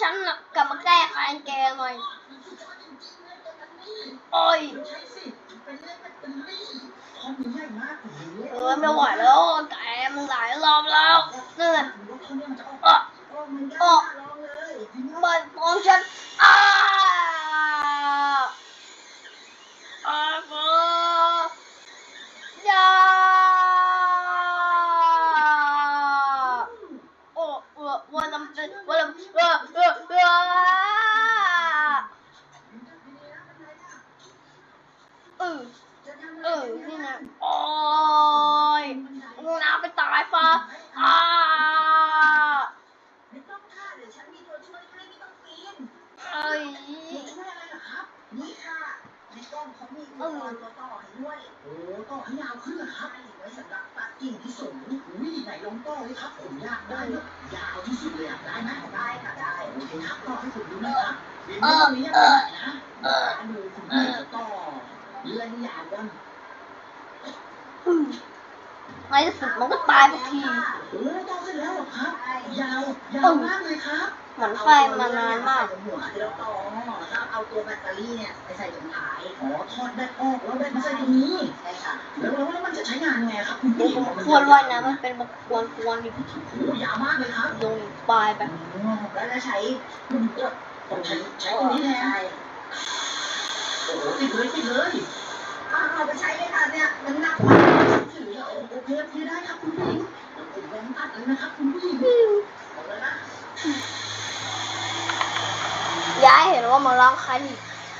ฉันน่ะกลับมาแก้แค้นแกหน่อยโอ้ยเออไม่ไหวแล้วแกมันหลายรอบแล้วนี่นรถเขาเนี่ยมันจะออก อะ ออกเหมือนกัน ออก ลองเลย มันมองฉันอ้าอ้าเอออย่า โอ้เออวันลำเออเออนี่นะโอ้ยน้ำไปตายฟ้าอ้าไม่ต้องค่ะเดี๋ยวฉันมีตัวช่วยให้ไม่ต้องปีนเอ้ยตัวช่วยอะไรเหรอครับ นี่ค่ะในกล้องเขามีอุปกรณ์ตัวต่อให้ด้วยโอ้ต่อให้ยาวขึ้นเหรอครับไว้สำหรับตัดกิ่งที่สูงอุ้ยไหน ลองต่อเลยครับผมอยากได้แบบยาวที่สุดเลยอะได้ไหมได้ค่ะได้โอเคครับต่อให้ผมดูนะครับเดี๋ยวนี้ตรงนี้ยังไม่ได้นะเออดูคุณแม่จะต่อเลื่อนยาวกันในที่สุดมันก็ตายสักทีโอ้ต่อเสร็จแล้วเหรอครับ ยาวยาวมากเลยครับเหมือนไฟมานานมากหัวแล้วต่อแล้วเอาตัวแบตเตอรี่เนี่ยไปใส่ตรงท้ายอ๋อทอดแบตออกแล้วแบตมาใส่ตรงนี้ใช่ค่ะแล้วแล้วมันจะใช้งานยังไงครับคุณดูผู้หญิงมัน ควรว่ายน้ำมันเป็นมันควรควรดิโอ้ยาวมากเลยครับลงปลายไปแล้วใช้ผมใช้ใช้ตรงนี้แทนโอ้โหติดเลยติดเลยเอาไปใช้เลยค่ะเนี่ยมันหนักมากถือโอ้โหเพลฟได้ครับคุณผู้หญิงผมลองตัดเลยนะครับคุณผู้หญิงเอาเลยนะย้ายเห็นว่ามาล้างคันอีก